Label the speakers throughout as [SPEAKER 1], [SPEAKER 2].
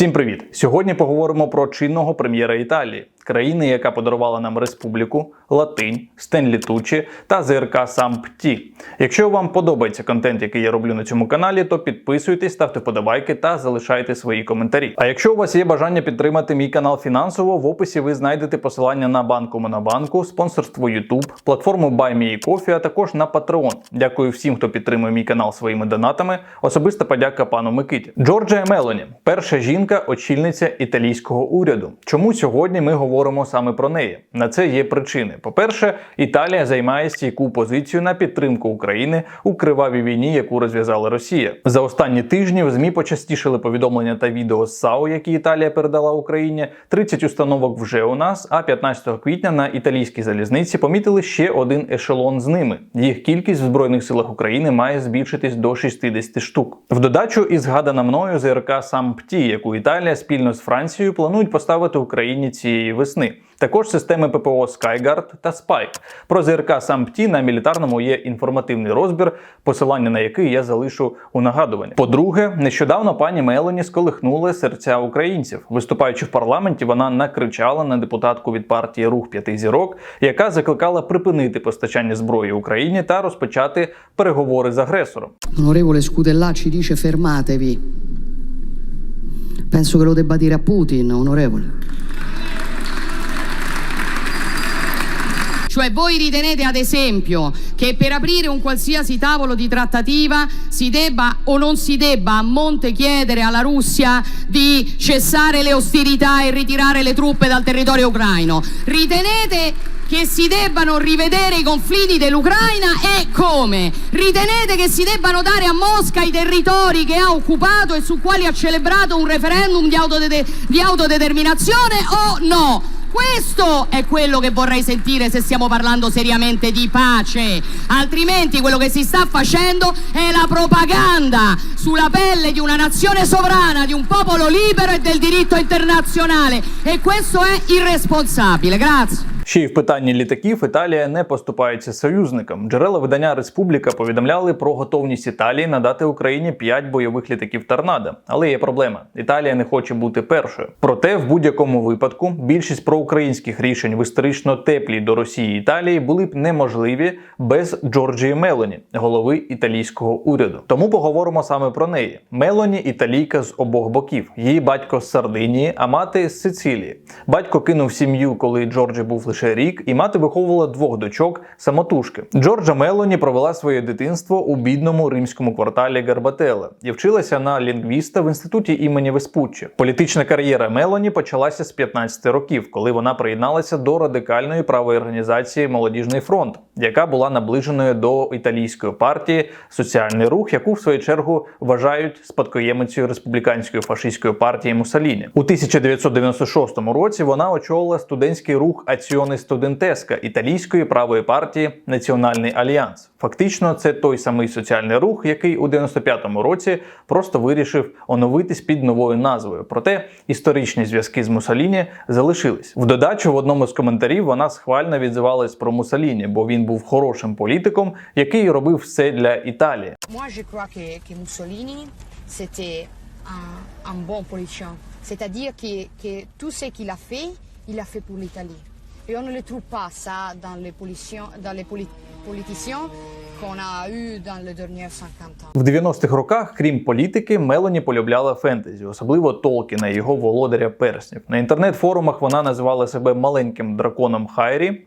[SPEAKER 1] Всім привіт! Сьогодні поговоримо про чинного прем'єра Італії, країни, яка подарувала нам республіку, Латинь, Стенлі Тучі та ЗРК Сампті. Якщо вам подобається контент, який я роблю на цьому каналі, то підписуйтесь, ставте подобайки та залишайте свої коментарі. А якщо у вас є бажання підтримати мій канал фінансово, в описі ви знайдете посилання на банку Монобанку, спонсорство YouTube, платформу BuyMeCoffee, а також на Patreon. Дякую всім, хто підтримує мій канал своїми донатами. Особиста подяка пану Микиті. Джорджія Мелоні, перша жінка, очільниця італійського уряду. Чому сьогодні ми говоримо саме про неї? На це є причини. По-перше, Італія займає стійку позицію на підтримку України у кривавій війні, яку розв'язала Росія. За останні тижні в змі почастішили повідомлення та відео з САУ, які Італія передала Україні. 30 установок вже у нас. А 15 квітня на італійській залізниці помітили ще один ешелон з ними. Їх кількість в збройних силах України має збільшитись до 60 штук. В додачу і згадана мною ЗРК Сампті, яку Італія спільно з Францією планують поставити Україні цієї весни. Також системи ППО Skyguard та Spike. Про ЗРК Сампті на мілітарному є інформативний розбір, посилання на який я залишу у нагадуванні. По-друге, нещодавно пані Мелоні сколихнули серця українців. Виступаючи в парламенті, вона накричала на депутатку від партії Рух п'яти зірок, яка закликала припинити постачання зброї Україні та розпочати переговори з агресором.
[SPEAKER 2] Onorevole Scutellà ci dice fermatevi. Penso che lo debba dire a Putin, onorevole.
[SPEAKER 3] Cioè voi ritenete ad esempio che per aprire un qualsiasi tavolo di trattativa si debba o non si debba a monte chiedere alla Russia di cessare le ostilità e ritirare le truppe dal territorio ucraino? Ritenete che si debbano rivedere i confini dell'Ucraina e come? Ritenete che si debbano dare a Mosca i territori che ha occupato e su quali ha celebrato un referendum di, autodede- di autodeterminazione o no? Questo è quello che vorrei sentire se stiamo parlando seriamente di pace. Altrimenti quello che si sta facendo è la propaganda sulla pelle di una nazione sovrana, di un popolo libero e del diritto internazionale. E questo è irresponsabile. Grazie.
[SPEAKER 1] Ще й в питанні літаків Італія не поступається союзникам. Джерела видання Республіка повідомляли про готовність Італії надати Україні 5 бойових літаків Торнадо. Але є проблема: Італія не хоче бути першою. Проте, в будь-якому випадку, більшість проукраїнських рішень в історично теплій до Росії Італії були б неможливі без Джорджії Мелоні, голови італійського уряду. Тому поговоримо саме про неї. Мелоні італійка з обох боків. Її батько з Сардинії, а мати з Сицилії. Батько кинув сім'ю, коли Джорджі був лише рік, і мати виховувала двох дочок самотужки. Джорджа Мелоні провела своє дитинство у бідному римському кварталі Гарбателе і вчилася на лінгвіста в інституті імені Веспуччі. Політична кар'єра Мелоні почалася з 15 років, коли вона приєдналася до радикальної правої організації Молодіжний фронт, яка була наближеною до італійської партії Соціальний рух, яку в свою чергу вважають спадкоємицею республіканської фашистської партії Муссоліні. У 1996 році вона очолила студентський рух Аціони Студентеска італійської правої партії Національний альянс. Фактично, це той самий соціальний рух, який у 95-му році просто вирішив оновитись під новою назвою. Проте історичні зв'язки з Муссоліні залишились. В додачу в одному з коментарів вона схвально відзивалась про Муссоліні, бо він був хорошим політиком, який робив все для Італії.
[SPEAKER 4] Mussolini, c'était un, un bon politicien. C'est-à-dire que, que tout ce qu'il a fait, il a fait pour l'Italie. Et on ne le trouve pas ça dans les, dans les polit politiciens qu'on a eu dans les derniers 50 ans.
[SPEAKER 1] В 90-х роках, крім політики, Мелані полюбляла фентезі, особливо Толкіна, його володаря перснів. На інтернет-форумах вона називала себе маленьким драконом Хайрі.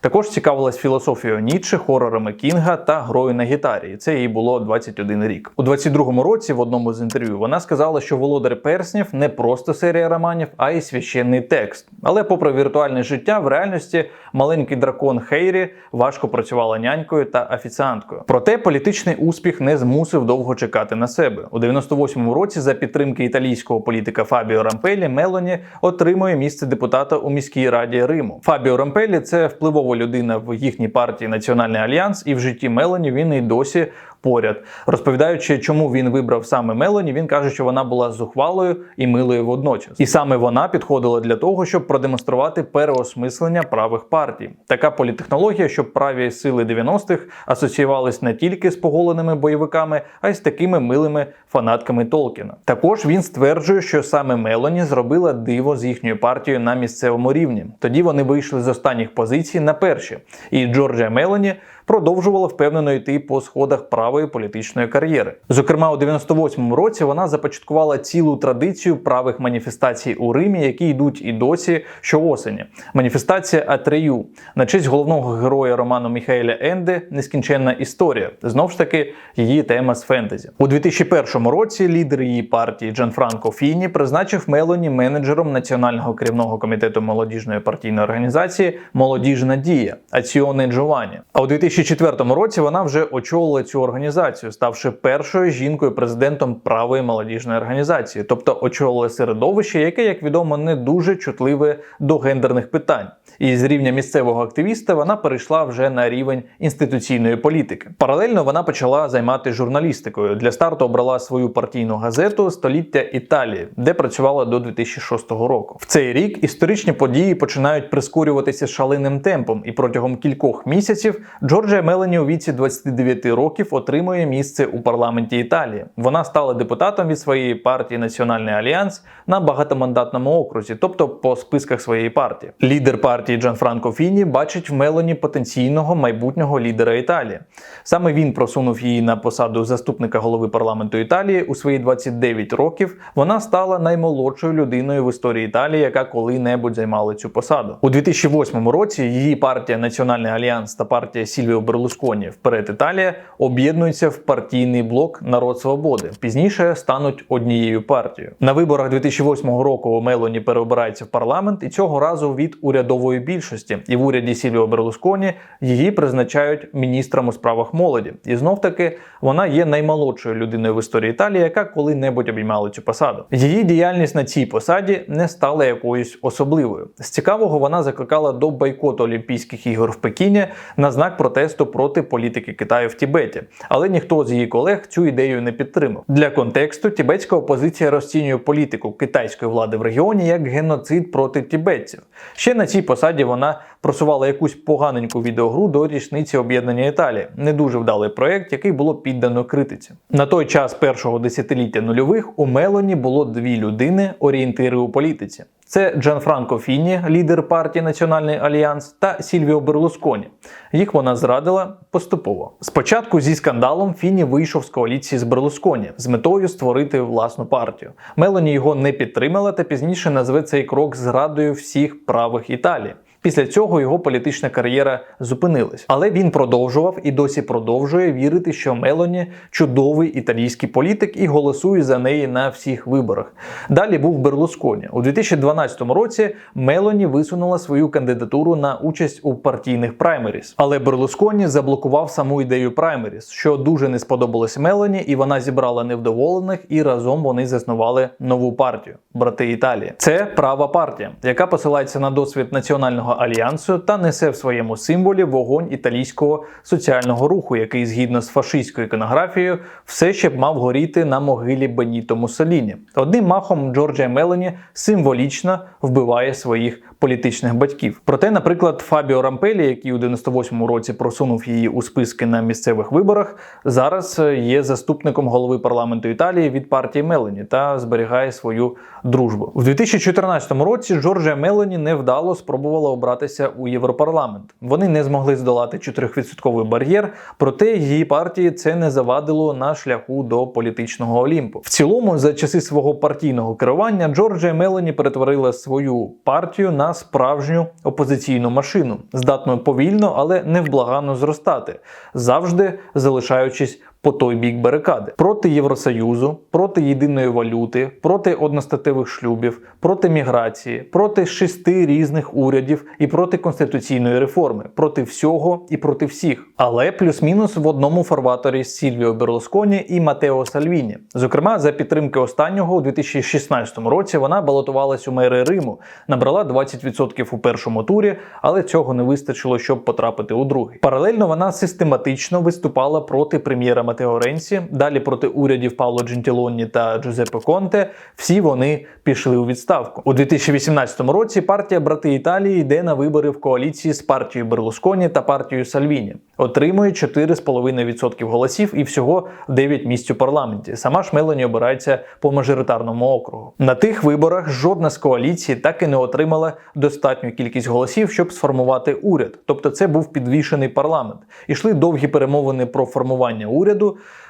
[SPEAKER 1] Також цікавилась філософією Ніцше, хорорами Кінга та грою на гітарі. Це їй було 21 рік. У 22-му році в одному з інтерв'ю вона сказала, що володар перснів не просто серія романів, а й священний текст. Але, попри віртуальне життя, в реальності маленький дракон Хейрі важко працювала нянькою та офіціанткою. Проте політичний успіх не змусив довго чекати на себе. У 98-му році за підтримки італійського політика Фабіо Рампелі Мелоні отримує місце депутата у міській раді Риму. Фабіо Рампелі це впливова людина в їхній партії Національний альянс, і в житті Мелані він і досі поряд. Розповідаючи, чому він вибрав саме Мелоні, він каже, що вона була зухвалою і милою водночас. І саме вона підходила для того, щоб продемонструвати переосмислення правих партій. Така політехнологія, щоб праві сили 90-х асоціювались не тільки з поголеними бойовиками, а й з такими милими фанатками Толкіна. Також він стверджує, що саме Мелоні зробила диво з їхньою партією на місцевому рівні. Тоді вони вийшли з останніх позицій на перші, і Джорджія Мелоні продовжувала впевнено йти по сходах правої політичної кар'єри. Зокрема, у 98-му році вона започаткувала цілу традицію правих маніфестацій у Римі, які йдуть і досі щоосені. Маніфестація Атрею на честь головного героя роману Міхаеля Енде Нескінченна історія. Знов ж таки, її тема з фентезі. У 2001 році лідер її партії Джанфранко Фіні призначив Мелоні менеджером національного керівного комітету молодіжної партійної організації Молодіжна дія Аціоне Джовані. А у 2004 році вона вже очолила цю організацію, ставши першою жінкою президентом правої молодіжної організації, тобто очолила середовище, яке, як відомо, не дуже чутливе до гендерних питань. І з рівня місцевого активіста вона перейшла вже на рівень інституційної політики. Паралельно вона почала займатися журналістикою. Для старту обрала свою партійну газету Століття Італії, де працювала до 2006 року. В цей рік історичні події починають прискорюватися шаленим темпом, і протягом кількох місяців Джорджія Мелані у віці 29 років отримує місце у парламенті Італії. Вона стала депутатом від своєї партії Національний альянс на багатомандатному окрузі, тобто по списках своєї партії. Лідер партії Джанфранко Фіні бачить в Мелані потенційного майбутнього лідера Італії. Саме він просунув її на посаду заступника голови парламенту Італії у свої 29 років. Вона стала наймолодшою людиною в історії Італії, яка коли-небудь займала цю посаду. У 2008 році її партія Національний альянс та партія Сільвіо Берлусконі вперед Італія об'єднуються в партійний блок Народ Свободи. Пізніше стануть однією партією. На виборах 2008 року Мелоні переобирається в парламент, і цього разу від урядової більшості. І в уряді Сільвіо Берлусконі її призначають міністром у справах молоді. І знов таки вона є наймолодшою людиною в історії Італії, яка коли-небудь обіймала цю посаду. Її діяльність на цій посаді не стала якоюсь особливою. З цікавого вона закликала до бойкоту Олімпійських ігор в Пекіні на знак протесту проти політики Китаю в Тібеті. Але ніхто з її колег цю ідею не підтримав. Для контексту тібетська опозиція розцінює політику китайської влади в регіоні як геноцид проти тібетців. Ще на цій посаді вона просувала якусь поганеньку відеогру до річниці об'єднання Італії. Не дуже вдалий проект, який було піддано критиці. На той час першого десятиліття нульових у Мелоні було дві людини орієнтири у політиці. Це Джанфранко Фіні, лідер партії Національний Альянс, та Сільвіо Берлусконі. Їх вона зрадила поступово. Спочатку зі скандалом Фіні вийшов з коаліції з Берлусконі з метою створити власну партію. Мелоні його не підтримала та пізніше назве цей крок зрадою всіх правих Італії. Після цього його політична кар'єра зупинилась, але він продовжував і досі продовжує вірити, що Мелоні чудовий італійський політик і голосує за неї на всіх виборах. Далі був Берлусконі. У 2012 році Мелоні висунула свою кандидатуру на участь у партійних праймеріс. Але Берлусконі заблокував саму ідею праймеріс, що дуже не сподобалось Мелоні, і вона зібрала невдоволених, і разом вони заснували нову партію брати Італії. Це права партія, яка посилається на досвід національного альянсу та несе в своєму символі вогонь італійського соціального руху, який згідно з фашистською іконографією все ще б мав горіти на могилі Беніто Муссоліні. Одним махом Джорджія Мелені символічно вбиває своїх політичних батьків. Проте, наприклад, Фабіо Рампелі, який у 98-му році просунув її у списки на місцевих виборах, зараз е, є заступником голови парламенту Італії від партії Мелоні та зберігає свою дружбу. У 2014 році Джорджія Мелоні невдало спробувала обратися у Європарламент. Вони не змогли здолати 4% бар'єр, проте її партії це не завадило на шляху до політичного олімпу. В цілому, за часи свого партійного керування, Джорджія Мелоні перетворила свою партію на справжню опозиційну машину, здатну повільно, але невблаганно зростати, завжди залишаючись по той бік барикади проти Євросоюзу, проти єдиної валюти, проти одностатевих шлюбів, проти міграції, проти шести різних урядів і проти конституційної реформи, проти всього і проти всіх. Але плюс-мінус в одному фарваторі з Сільвіо Берлусконі і Матео Сальвіні. Зокрема, за підтримки останнього у 2016 році вона балотувалась у мери Риму, набрала 20% у першому турі, але цього не вистачило, щоб потрапити у другий. Паралельно вона систематично виступала проти прем'єра Матео Ренсі, далі проти урядів Пауло Джентілоні та Джузеппе Конте. Всі вони пішли у відставку. У 2018 році партія Брати Італії йде на вибори в коаліції з партією Берлусконі та партією Сальвіні. Отримує 4,5% голосів і всього 9 місць у парламенті. Сама ж Мелані обирається по мажоритарному округу. На тих виборах жодна з коаліцій так і не отримала достатню кількість голосів, щоб сформувати уряд. Тобто, це був підвішений парламент. Ішли довгі перемовини про формування уряду.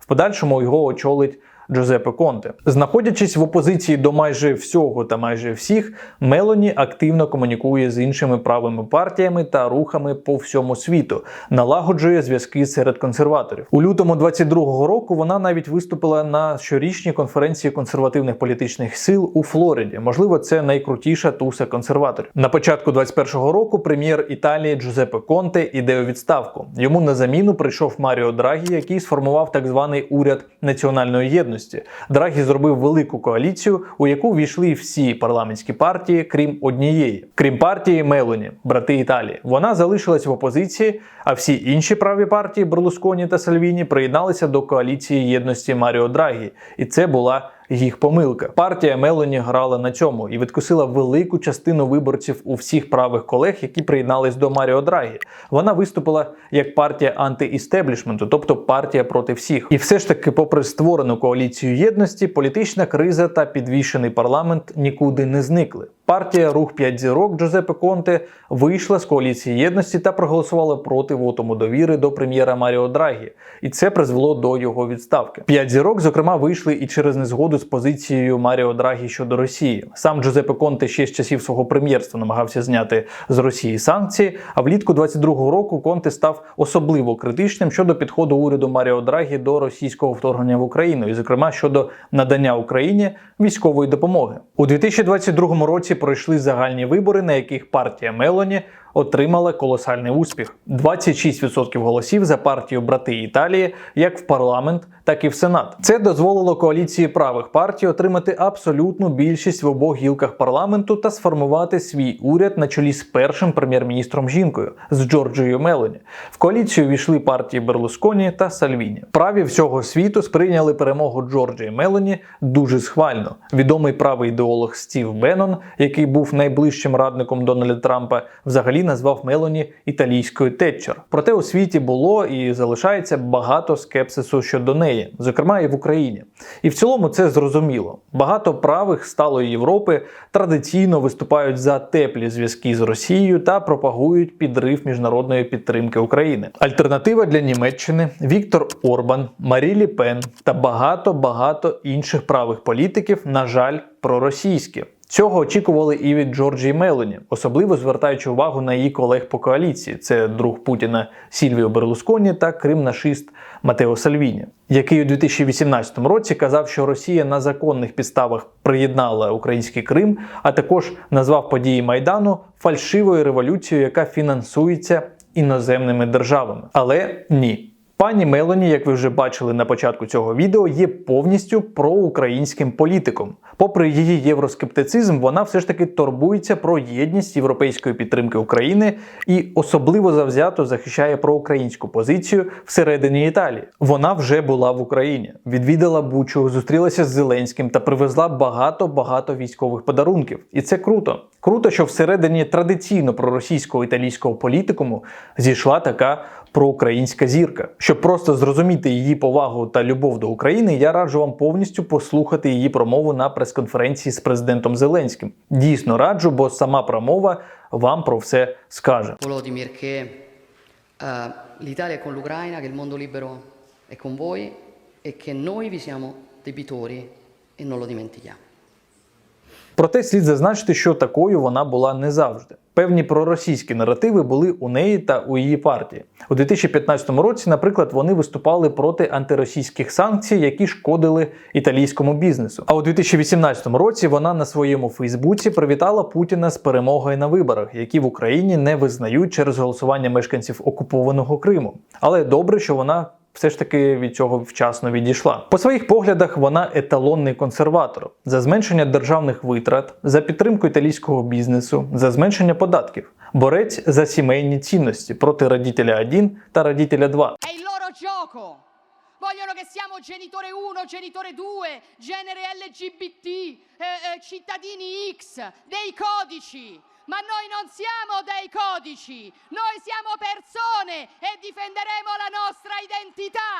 [SPEAKER 1] В подальшому його очолить. Джозепе Конте, знаходячись в опозиції до майже всього та майже всіх, Мелоні активно комунікує з іншими правими партіями та рухами по всьому світу, налагоджує зв'язки серед консерваторів. У лютому 22-го року вона навіть виступила на щорічній конференції консервативних політичних сил у Флориді. Можливо, це найкрутіша туса консерваторів. На початку 21-го року прем'єр Італії Джузеппе Конте іде у відставку. Йому на заміну прийшов Маріо Драгі, який сформував так званий уряд національної єдності. Драгі зробив велику коаліцію, у яку війшли всі парламентські партії, крім однієї, крім партії Мелоні, брати Італії. Вона залишилась в опозиції, а всі інші праві партії Берлусконі та Сальвіні приєдналися до коаліції єдності Маріо Драгі, і це була їх помилка. Партія Мелоні грала на цьому і відкусила велику частину виборців у всіх правих колег, які приєднались до Маріо Драгі. Вона виступила як партія антиістеблішменту, тобто партія проти всіх. І все ж таки, попри створену коаліцію єдності, політична криза та підвішений парламент нікуди не зникли. Партія Рух 5 зірок Джозепе Конте вийшла з коаліції єдності та проголосувала проти вотуму довіри до прем'єра Маріо Драгі, і це призвело до його відставки. П'ять зірок, зокрема, вийшли і через незгоду з позицією Маріо Драгі щодо Росії. Сам Джозепе Конте ще з часів свого прем'єрства намагався зняти з Росії санкції. А влітку 22-го року Конте став особливо критичним щодо підходу уряду Маріо Драгі до російського вторгнення в Україну, і зокрема щодо надання Україні військової допомоги. У 2022 році пройшли загальні вибори, на яких партія Мелоні отримала колосальний успіх: 26% голосів за партію Брати Італії, як в парламент, так і в Сенат. Це дозволило коаліції правих партій отримати абсолютну більшість в обох гілках парламенту та сформувати свій уряд на чолі з першим прем'єр-міністром жінкою з Джорджією Мелоні. В коаліцію війшли партії Берлусконі та Сальвіні. Праві всього світу сприйняли перемогу Джорджії Мелоні дуже схвально. Відомий правий ідеолог Стів Беннон, який був найближчим радником Дональда Трампа, взагалі назвав Мелоні італійською Тетчер. Проте у світі було і залишається багато скепсису щодо неї, зокрема і в Україні. І в цілому це зрозуміло. Багато правих сталої Європи традиційно виступають за теплі зв'язки з Росією та пропагують підрив міжнародної підтримки України. Альтернатива для Німеччини Віктор Орбан, Марі Лі Пен та багато багато інших правих політиків, на жаль, проросійські. Цього очікували і від Джорджії Мелоні, особливо звертаючи увагу на її колег по коаліції. Це друг Путіна Сільвіо Берлусконі та кримнашист Матео Сальвіні, який у 2018 році казав, що Росія на законних підставах приєднала український Крим, а також назвав події Майдану фальшивою революцією, яка фінансується іноземними державами. Але ні. Пані Мелоні, як ви вже бачили на початку цього відео, є повністю проукраїнським політиком. Попри її євроскептицизм, вона все ж таки турбується про єдність європейської підтримки України і особливо завзято захищає проукраїнську позицію всередині Італії. Вона вже була в Україні, відвідала Бучу, зустрілася з Зеленським та привезла багато багато військових подарунків. І це круто. Круто, що всередині традиційно проросійського італійського політикуму зійшла така проукраїнська зірка. Щоб просто зрозуміти її повагу та любов до України, я раджу вам повністю послухати її промову на прес-конференції з президентом Зеленським. Дійсно раджу, бо сама промова вам про все скаже.
[SPEAKER 2] Che eh, l'Italia con l'Ucraina, che il mondo libero è con voi e che noi vi siamo debitori e non lo dimentichiamo.
[SPEAKER 1] Проте слід зазначити, що такою вона була не завжди. Певні проросійські наративи були у неї та у її партії. У 2015 році, наприклад, вони виступали проти антиросійських санкцій, які шкодили італійському бізнесу. А у 2018 році вона на своєму Фейсбуці привітала Путіна з перемогою на виборах, які в Україні не визнають через голосування мешканців окупованого Криму. Але добре, що вона все ж таки від цього вчасно відійшла. По своїх поглядах вона еталонний консерватор за зменшення державних витрат, за підтримку італійського бізнесу, за зменшення податків, борець за сімейні цінності проти радітеля 1 та радітеля 2.
[SPEAKER 3] È il loro gioco. vogliono che siamo genitore 1, genitore 2, genere LGBT, eh, eh, cittadini X, dei codici. Ma noi non siamo dei codici, noi siamo persone e difenderemo la nostra identità.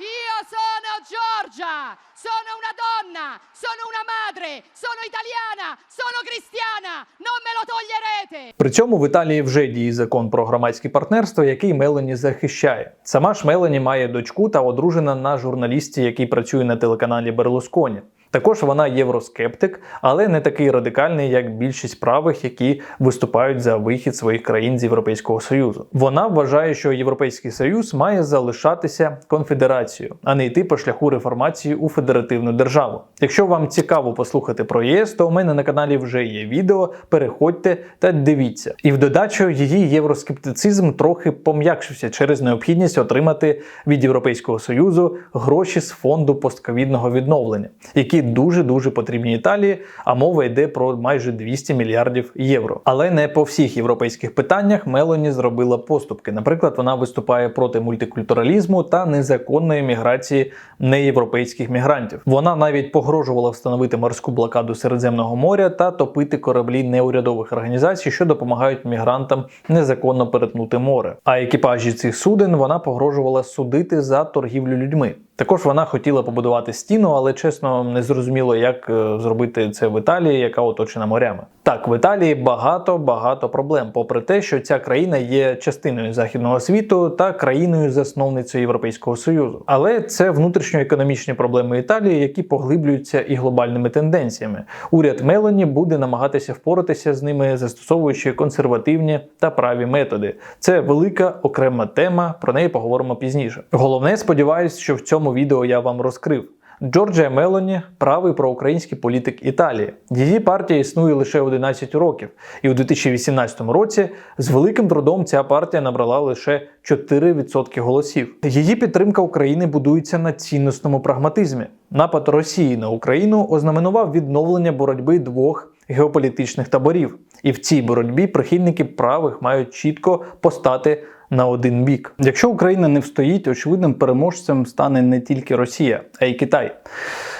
[SPEAKER 3] Io sono Giorgia, sono una donna, sono una madre, sono italiana, sono cristiana, non me lo toglierete!
[SPEAKER 1] При цьому в Італії вже діє закон про громадське партнерство, який Мелані захищає. Сама ж Мелані має дочку та одружена на журналісті, який працює на телеканалі Берлусконі. Також вона євроскептик, але не такий радикальний, як більшість правих, які виступають за вихід своїх країн з Європейського Союзу. Вона вважає, що Європейський Союз має залишатися конфедерацією, а не йти по шляху реформації у федеративну державу. Якщо вам цікаво послухати про ЄС, то у мене на каналі вже є відео. Переходьте та дивіться. І в додачу її євроскептицизм трохи пом'якшився через необхідність отримати від Європейського союзу гроші з фонду постковідного відновлення, які дуже дуже потрібні Італії. А мова йде про майже 200 мільярдів євро. Але не по всіх європейських питаннях Мелоні зробила поступки. Наприклад, вона виступає проти мультикультуралізму та незаконної міграції неєвропейських мігрантів. Вона навіть погрожувала встановити морську блокаду Середземного моря та топити кораблі неурядових організацій, що допомагають мігрантам незаконно перетнути море. А екіпажі цих суден вона погрожувала судити за торгівлю людьми. Також вона хотіла побудувати стіну, але чесно не зрозуміло, як е, зробити це в Італії, яка оточена морями. Так, в Італії багато багато проблем, попри те, що ця країна є частиною західного світу та країною засновницею Європейського союзу. Але це внутрішньоекономічні проблеми Італії, які поглиблюються і глобальними тенденціями. Уряд Мелані буде намагатися впоратися з ними, застосовуючи консервативні та праві методи. Це велика окрема тема. Про неї поговоримо пізніше. Головне, сподіваюсь, що в цьому відео я вам розкрив. Джорджія Мелоні правий проукраїнський політик Італії. Її партія існує лише 11 років, і у 2018 році з великим трудом ця партія набрала лише 4% голосів. Її підтримка України будується на цінностному прагматизмі. Напад Росії на Україну ознаменував відновлення боротьби двох геополітичних таборів, і в цій боротьбі прихильники правих мають чітко постати на один бік. Якщо Україна не встоїть, очевидним переможцем стане не тільки Росія, а й Китай.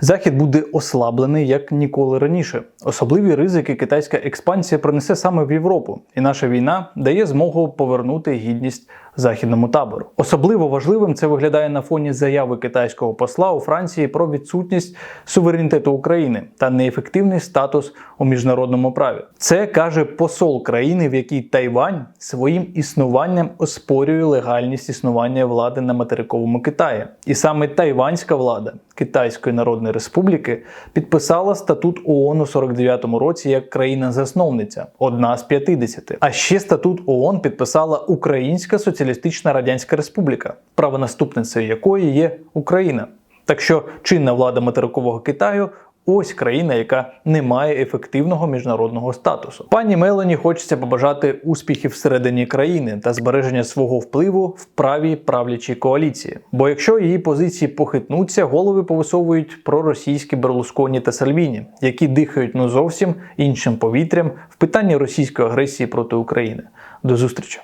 [SPEAKER 1] Захід буде ослаблений як ніколи раніше. Особливі ризики китайська експансія принесе саме в Європу, і наша війна дає змогу повернути гідність західному табору. Особливо важливим це виглядає на фоні заяви китайського посла у Франції про відсутність суверенітету України та неефективний статус у міжнародному праві. Це каже посол країни, в якій Тайвань своїм існуванням оспорює легальність існування влади на материковому Китаї. І саме тайванська влада Китайської Народної Республіки підписала статут ООН у 49-му році як країна-засновниця, одна з 50. А ще статут ООН підписала Українська Соціалістична Радянська Республіка, правонаступницею якої є Україна. Так що чинна влада материкового Китаю ось країна, яка не має ефективного міжнародного статусу. Пані Мелані хочеться побажати успіхів всередині країни та збереження свого впливу в правій правлячій коаліції. Бо якщо її позиції похитнуться, голови повисовують проросійські Берлусконі та Сальвіні, які дихають ну зовсім іншим повітрям в питанні російської агресії проти України. До зустрічі!